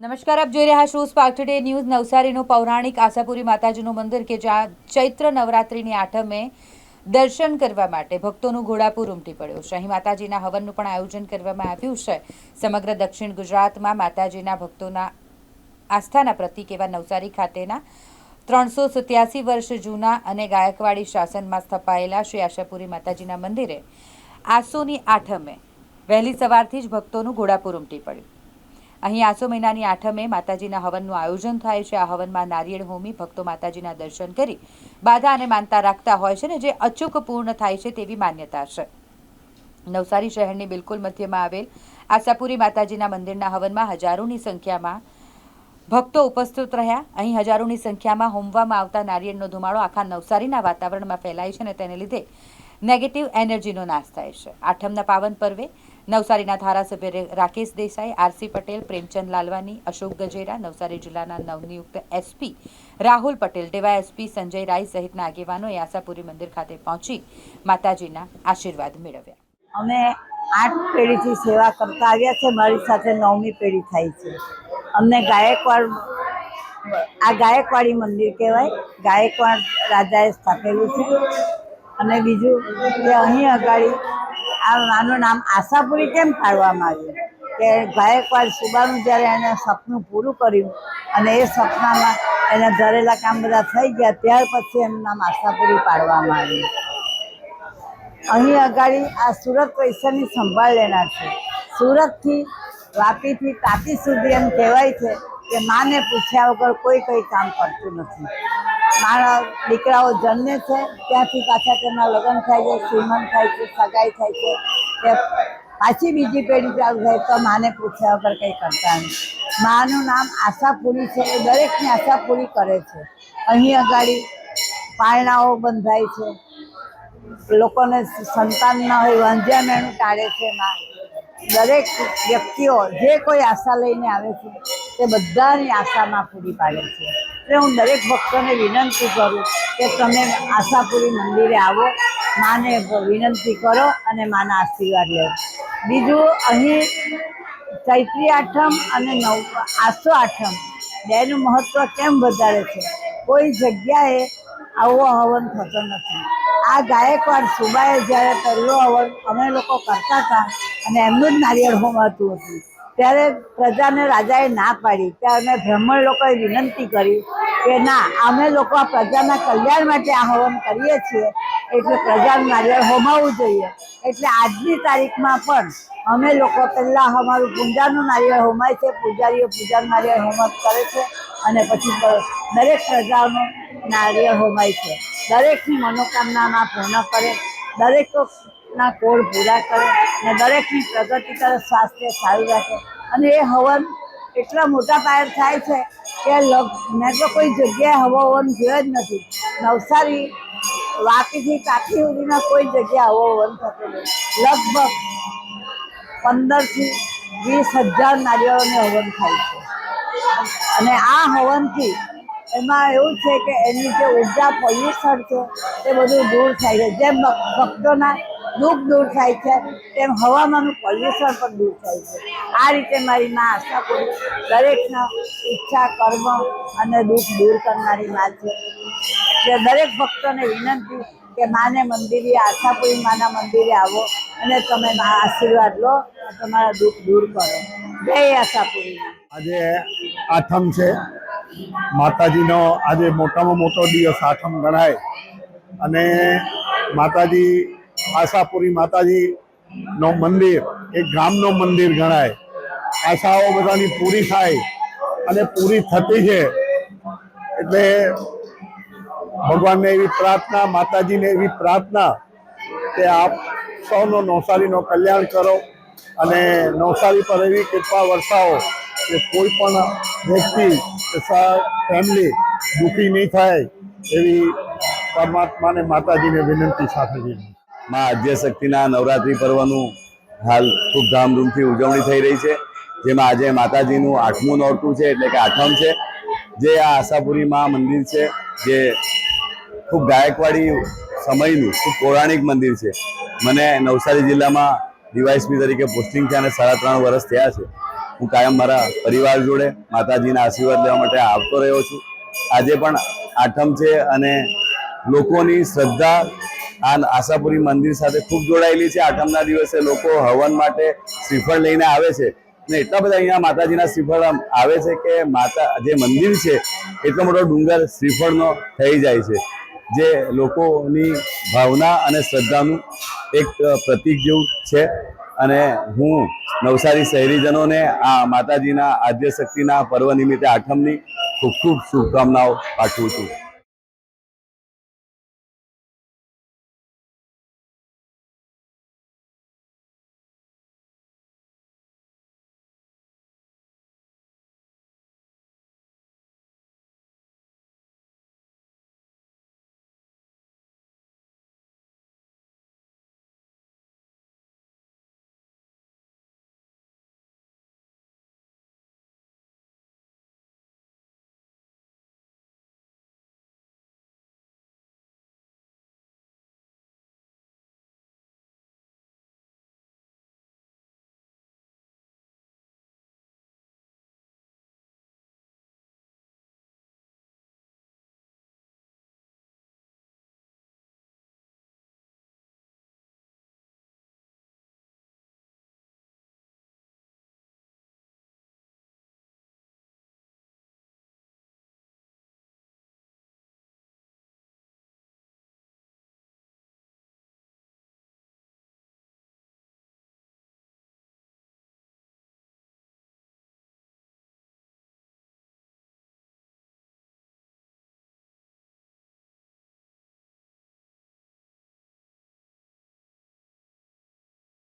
નમસ્કાર, આપ જોઈ રહ્યા છો સ્પાર્ક ટુડે ન્યૂઝ નવસારીનું પૌરાણિક આશાપુરી માતાજીનું મંદિર કે જ્યાં ચૈત્ર નવરાત્રિની આઠમે દર્શન કરવા માટે ભક્તોનું ઘોડાપુર ઉમટી પડ્યું છે. અહીં માતાજીના હવનનું પણ આયોજન કરવામાં આવ્યું છે. સમગ્ર દક્ષિણ ગુજરાતમાં માતાજીના ભક્તોના આસ્થાના પ્રતિક એવા નવસારી ખાતેના ત્રણસો સત્યાસી વર્ષ જૂના અને ગાયકવાડી શાસનમાં સ્થપાયેલા શ્રી આશાપુરી માતાજીના મંદિરે આસોની આઠમે વહેલી સવારથી જ ભક્તોનું ઘોડાપુર ઉમટી પડ્યું. અહીં આસો મહિનાની આઠમે માતાજીના હવનનું આયોજન થાય છે. આ હવનમાં નારિયેળ હોમી ભક્તો માતાજીના દર્શન કરી બાધા અને માનતા રાખતા હોય છે ને જે અચૂક પૂર્ણ થાય છે તેવી માન્યતા છે. નવસારી શહેરની બિલકુલ મધ્યમાં આવેલ આશાપુરી માતાજીના મંદિરના હવનમાં હજારોની સંખ્યામાં ભક્તો ઉપસ્થિત રહ્યા. અહીં હજારોની સંખ્યામાં હોમવામાં આવતા નારિયેળનો ધુમાડો આખા નવસારીના વાતાવરણમાં ફેલાય છે અને તેને લીધે નેગેટિવ એનર્જીનો નાશ થાય છે. આઠમના પાવન પર્વે નવસારીના ધારાસભ્ય રાકેશ દેસાઈ, આરસી પટેલ, પ્રેમચંદ લાલવાની, અશોક ગજેરા, નવસારી જિલ્લાના નવનિયુક્ત એસપી રાહુલ પટેલ ડીવાયએસપી સંજય રાય સહિતના આગેવાનોએ આશાપુરી મંદિર ખાતે પહોંચી માતાજીના આશીર્વાદ મેળવ્યા. અમે આઠ પેઢીથી સેવા કરતા આવ્યા છે. મારી સાથે નવમી પેઢી થાય છે. અમને ગાયકવાડ, આ ગાયકવાડી મંદિર કહેવાય. ગાયકવાડ રાજાએ સ્થાપેલું છે. અને બીજું કે અહીં અગાડી આ આનું નામ આશાપુરી કેમ પાડવામાં આવ્યું? કે ગાયકવાડ સુબાનું જ્યારે એને સપનું પૂરું કર્યું અને એ સપનામાં એને ધરેલા કામ બધા થઈ ગયા, ત્યાર પછી એનું નામ આશાપુરી પાડવામાં આવ્યું. અહીં અગાડી આ સુરત પૈસાની સંભાળ લેનાર છે. સુરતથી વાપીથી તાપી સુધી એમ કહેવાય છે કે માને પૂછ્યા વગર કોઈ કંઈ કામ કરતું નથી. મારા દીકરાઓ જન્મે છે, ત્યાંથી પાછા તેમના લગ્ન થાય છે, શ્રીમંત થાય છે, સગાઈ થાય છે, કે પાછી બીજી પેઢી ચાલુ થાય તો માને પૂછ્યા વગર કંઈ કરતા નથી. માનું નામ આશાપુરી છે, એ દરેકની આશા પૂરી કરે છે. અહીં અગાડી પારણાઓ બંધાય છે. લોકોને સંતાન ન હોય, વાંઝ્યા મેણું ટાળે છે માં. દરેક વ્યક્તિઓ જે કોઈ આશા લઈને આવે છે, તે બધાની આશામાં પૂરી પાડે છે. એટલે હું દરેક ભક્તોને વિનંતી કરું કે તમે આશાપુરી મંદિરે આવો, માને વિનંતી કરો અને માના આશીર્વાદ લેવો બીજું, અહીં ચૈત્રી આઠમ અને નવ, આસો આઠમ, બેનું મહત્વ કેમ વધારે છે? કોઈ જગ્યાએ આવો હવન થતો નથી. આ ગાયકવાડ સુબાએ જ્યારે પહેલો હવન અમે લોકો કરતા હતા અને એમનું જ નારિયેળ હોમાતું હતું. ત્યારે પ્રજાને રાજાએ ના પાડી. ત્યારે અમે બ્રાહ્મણ લોકોએ વિનંતી કરી કે ના, અમે લોકો પ્રજાના કલ્યાણ માટે આ હવન કરીએ છીએ. એટલે પ્રજાનું નારિયેળ હોમાવવું જોઈએ. એટલે આજની તારીખમાં પણ અમે લોકો પહેલાં અમારું પૂજાનું નારિયેળ હોમાય છે. પૂજારીઓ પૂજાનું નારિયેળ હોમત કરે છે અને પછી દરેક પ્રજાનું નારિયેળ હોમાય છે. દરેકની મનોકામનામાં પૂર્ણ કરે. દરેકના કોળ પૂરા કરે અને દરેકની પ્રગતિ કરે, સ્વાસ્થ્ય સારું રાખે. અને એ હવન એટલા મોટા પાયર થાય છે કે મેં તો કોઈ જગ્યાએ હવા હવન જોયો જ નથી. નવસારી વાપીથી કાઠી સુધીના કોઈ જગ્યાએ હવો હવન થતો લગભગ પંદરથી વીસ હજાર નારિયેળોને હવન થાય છે. અને આ હવનથી એમાં એવું છે કે એની જે ઊર્જા પોલ્યુશન છે, તે બધું દૂર થાય છે. જેમ ભક્તોના દુઃખ દૂર થાય છે. તેમ હવામાનનું પોલ્યુશન પણ દૂર થાય છે. આ રીતે મારી માં આશા કરું દરેકના ઈચ્છા, કર્મ અને દુઃખ દૂર કરનારી માં છે. એટલે દરેક ભક્તોને વિનંતી કે માને મંદિરે, આશાપુરી માના મંદિરે આવો અને તમે મા આશીર્વાદ લો તમારા દુઃખ દૂર કરો. જય આશાપુરી આજે આઠમ છે. માતાજીનો આજે મોટામાં મોટો દિવસ આઠમ ગણાય. અને માતાજી આશાપુરી માતાજી નો મંદિર, એ ગામનો મંદિર ગણાય. આશાઓ બધાની પૂરી થાય અને પૂરી થતી છે. એટલે ભગવાનને એવી પ્રાર્થના, માતાજીને એવી પ્રાર્થના કે આપ સૌનો નવસારીનો કલ્યાણ કરો અને નવસારી પર એવી કૃપા વરસાવો કે કોઈ પણ વ્યક્તિ ફેમિલી દુઃખી નહીં થાય એવી પરમાત્માને માતાજીને વિનંતી સાથે છે માં આદ્યશક્તિના નવરાત્રિ પર્વનું હાલ ખૂબ ધામધૂમથી ઉજવણી થઈ રહી છે, જેમાં આજે માતાજીનું આઠમું નોરતું છે, એટલે કે આઠમ છે, જે આ આશાપુરીમાં મંદિર છે, જે ખૂબ ગાયકવાડી સમયનું, ખૂબ પૌરાણિક મંદિર છે. મને નવસારી જિલ્લામાં ડીવાયસપી તરીકે પોસ્ટિંગ છે અને સાડા ત્રણ વર્ષ થયા છે. હું કાયમ મારા પરિવાર જોડે માતાજીના આશીર્વાદ લેવા માટે આવતો રહ્યો છું. આજે પણ આઠમ છે અને લોકોની શ્રદ્ધા આ આશાપુરી મંદિર સાથે ખૂબ જોડાયેલી છે. આઠમના દિવસે લોકો હવન માટે શ્રીફળ લઈને આવે છે. ને એટલા બધા અહીંયા માતાજીના શ્રીફળ આવે છે કે માતા જે મંદિર છે, એટલો મોટો ડુંગર શ્રીફળનો થઈ જાય છે. જે લોકોની ભાવના અને શ્રદ્ધાનું એક પ્રતિક જેવું છે. અને હું નવસારી શહેરીજનોને આ માતાજીના આદ્ય શક્તિના પર્વ નિમિત્તે આઠમની ખૂબ ખૂબ શુભકામનાઓ પાઠવું છું.